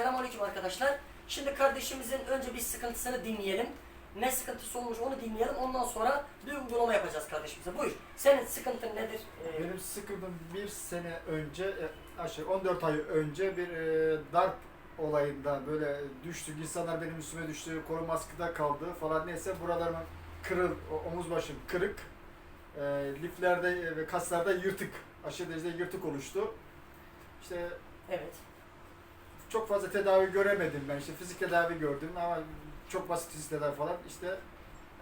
Selamünaleyküm arkadaşlar. Şimdi kardeşimizin önce bir sıkıntısını dinleyelim. Ne sıkıntısı olmuş onu dinleyelim. Ondan sonra bir uygulama yapacağız kardeşimize. Buyur. Senin sıkıntın nedir? Ee, Benim sıkıldım bir sene önce, e, aşağı 14 ay önce bir e, darp olayında böyle düştük. İnsanlar benim üstüme düştü, koruma askıda kaldı falan neyse buralarım kırıl, omuz başım kırık. E, liflerde ve kaslarda yırtık, aşırı derecede yırtık oluştu. İşte evet. Çok fazla tedavi göremedim ben. İşte fizik tedavi gördüm ama çok basit fizik tedavi falan. İşte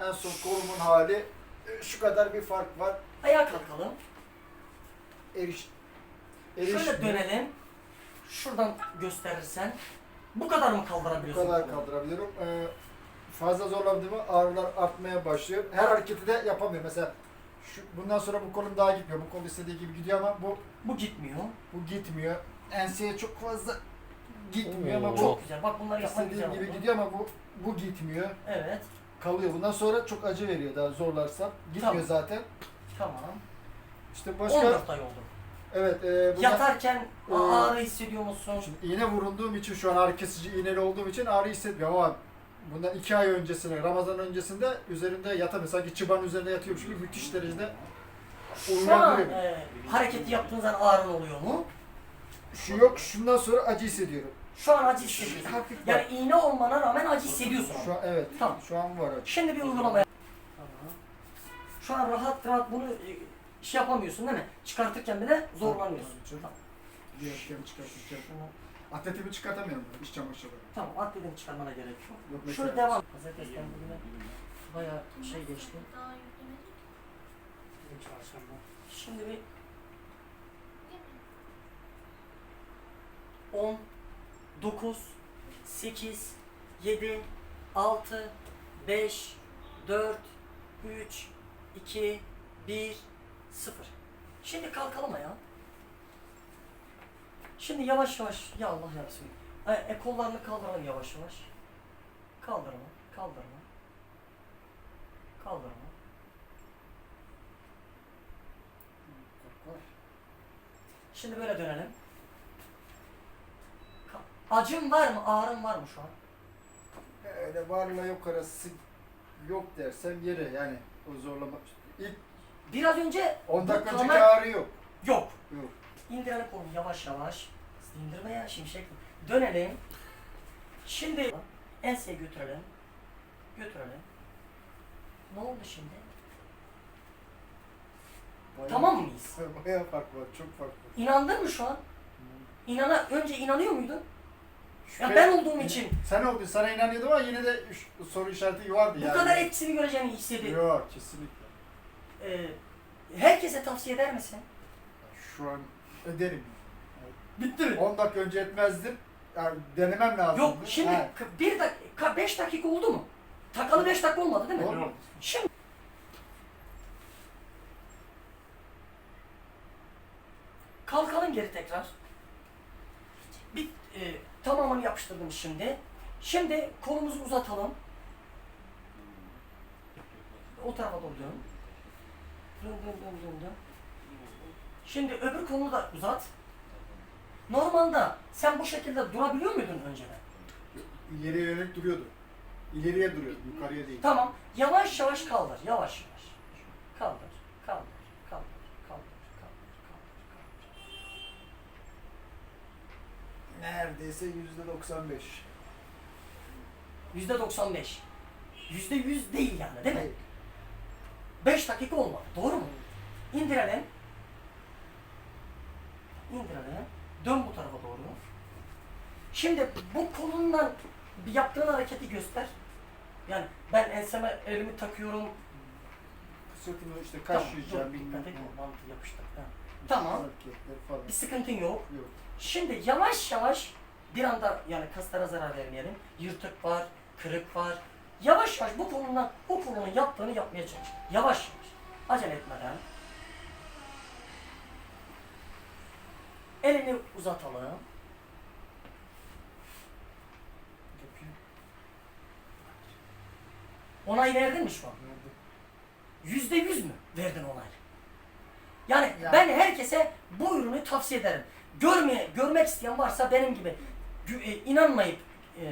en son kolumun hali e, şu kadar bir fark var. Ayağa kalkalım. Eriş, Şöyle erişmiyor. dönelim. Şuradan gösterirsen. Bu kadar mı Bu kaldırabiliyorsun? kadar kolu? kaldırabiliyorum. Ee, fazla zorlandığımı ağrılar artmaya başlıyor. Her hareketi de yapamıyorum. Mesela şu, bundan sonra bu kolum daha gitmiyor. Bu kol istediği gibi gidiyor ama bu Bu gitmiyor. bu gitmiyor. Enseye çok fazla gitmiyor ama bu Çok güzel. Bak bunları yapmak istediğim güzel gibi oldu. gidiyor ama bu bu gitmiyor. Evet. Kalıyor. Bundan sonra çok acı veriyor daha zorlarsam. Gitmiyor Tamam. zaten. Tamam. İşte başka 14 ay oldu. evet e, bundan- Yatarken Ee, ağrı hissediyor musun? Şimdi iğne vurulduğum için şu an ağrı kesici iğneli olduğum için ağrı hissetmiyorum ama bundan iki ay öncesine, Ramazan öncesinde üzerinde yatamıyor. Sanki çıbanın üzerinde yatıyormuş gibi müthiş derecede Şu an uyandırıyor. e, hareketi yaptığın zaman ağrın oluyor mu? Şu yok, şundan sonra acı hissediyorum. Şu an acı hissediyorsun. Hafif Yani iğne olmana rağmen acı hissediyorsun. Şu an evet, Tamam. şu an var acı. Şimdi bir uygulama yap. Şu an rahat rahat bunu e, şey yapamıyorsun değil mi? Çıkartırken bile zorlanıyorsun. Tabii Tamam. Bir yaşken çıkartacağım. Şunu- Atletimi çıkartamıyorum ben, iş çamaşırları. Tamam atletin çıkarmana gerek yok. Yok Şöyle mesela. devam. Pazartesiden bugüne bayağı şey geçti. Şimdi bir 10, 9, 8, 7, 6, 5, 4, 3, 2, 1, 0. Şimdi kalkalım ya. Şimdi yavaş yavaş, ya Allah ya. E, e, kollarını kaldıralım yavaş yavaş. Kaldırma, kaldırma. Kaldırma. Şimdi böyle dönelim. Acın var mı? Ağrın var mı şu an? Öyle varla yok arası yok dersem yere yani o zorlama. İlk Biraz önce 10 bu dakika önceki kamer- ağrı yok. Yok. Yok. İndirelim kolunu yavaş yavaş. İndirme ya şimşek. Dönelim. Şimdi enseye götürelim. Götürelim. Ne oldu şimdi? Bayağı- Tamam mıyız? Bayağı fark var, çok fark var. İnandın mı şu an? İnana, önce inanıyor muydun? Ya ben olduğum için Sen oldun, sana inanıyordum ama yine de üç- soru işareti vardı bu yani. kadar etkisini göreceğini hissediyorum. Yok, kesinlikle. Ee, herkese tavsiye eder misin? Şu an öderim. Bitti mi? 10 dakika önce etmezdim. Yani denemem lazım. Yok şimdi k- bir dakika, beş dakika oldu mu? Takalı beş dakika olmadı değil mi? Olmadı. Şimdi kalkalım geri tekrar. Bir e, tamamını yapıştırdım şimdi. Şimdi kolumuzu uzatalım. O tarafa doğru dön. Dön dön dön dön dön. Şimdi öbür kolunu da uzat. Normalde sen bu şekilde durabiliyor muydun önceden? İleriye yönelik duruyordu. İleriye duruyordu, yukarıya değil. Tamam. Yavaş yavaş kaldır. Yavaş yavaş. Kaldır. Kaldır. Kaldır. Kaldır. Kaldır. Kaldır. Kaldır. Neredeyse yüzde 95. Yüzde 95. Yüzde yüz değil yani değil mi? 5 dakika olmadı. Doğru mu? İndirelim. İndirelim. Dön bu tarafa doğru. Şimdi bu kolundan yaptığın hareketi göster. Yani ben enseme elimi takıyorum. Sırtımı işte Tamam, kaşıyacağım. dur, bilmem dikkat et, mantı yapıştır. Ha. Tamam. Bir sıkıntın yok. Yok. Şimdi yavaş yavaş bir anda yani kaslara zarar vermeyelim. Yırtık var, kırık var. Yavaş yavaş bu kolundan o kolunun yaptığını yapmaya çalış. Yavaş yavaş. Acele etmeden. Elini uzatalım. Onay verdin mi şu an? Yüzde yüz mü verdin onay? Yani Ya. ben herkese bu ürünü tavsiye ederim. Görmeye, görmek isteyen varsa benim gibi inanmayıp e,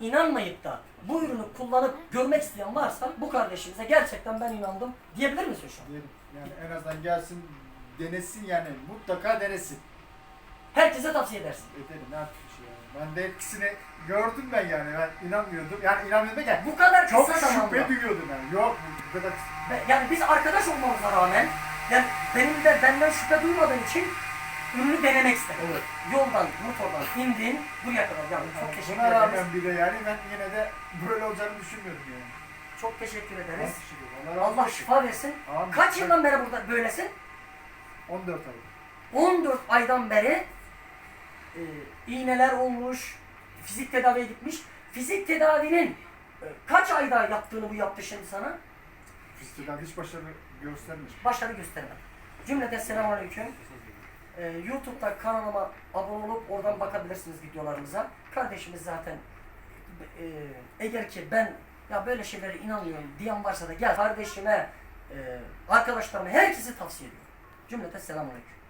inanmayıp da bu ürünü kullanıp görmek isteyen varsa bu kardeşimize gerçekten ben inandım diyebilir misin şu an? Diyelim. Yani en azından gelsin denesin yani mutlaka denesin. Herkese tavsiye edersin. Ederim ne yapayım şey yani. Ben de etkisini gördüm ben yani. Ben inanmıyordum. Yani inanmıyordum derken Bu kadar çok kısa zamanda. şüphe duyuyordum yani. Yok bu kadar Yani biz arkadaş olmamıza rağmen yani benim de benden şüphe duymadığın için ürünü denemek istedim. Evet. Yoldan, motordan indin buraya kadar. Yani çok teşekkür Buna ederiz. rağmen bir de yani ben yine de böyle olacağını düşünmüyordum yani. Çok teşekkür ederiz. Ederim. Allah razı Allah olsun. şifa versin. Amin. Kaç yıldan beri burada böylesin? 14 ay. 14 aydan beri e, iğneler olmuş, fizik tedaviye gitmiş. Fizik tedavinin e, kaç ayda yaptığını bu yaptı şimdi sana? Fıstığından hiç başarı göstermiş. Başarı göstermedi. Cümleten selamünaleyküm. Ee, YouTube'da kanalıma abone olup oradan bakabilirsiniz videolarımıza. Kardeşimiz zaten e, eğer ki ben ya böyle şeylere inanmıyorum diyen varsa da gel kardeşime, e, arkadaşlarıma herkese tavsiye ediyorum. Cümleten selamünaleyküm.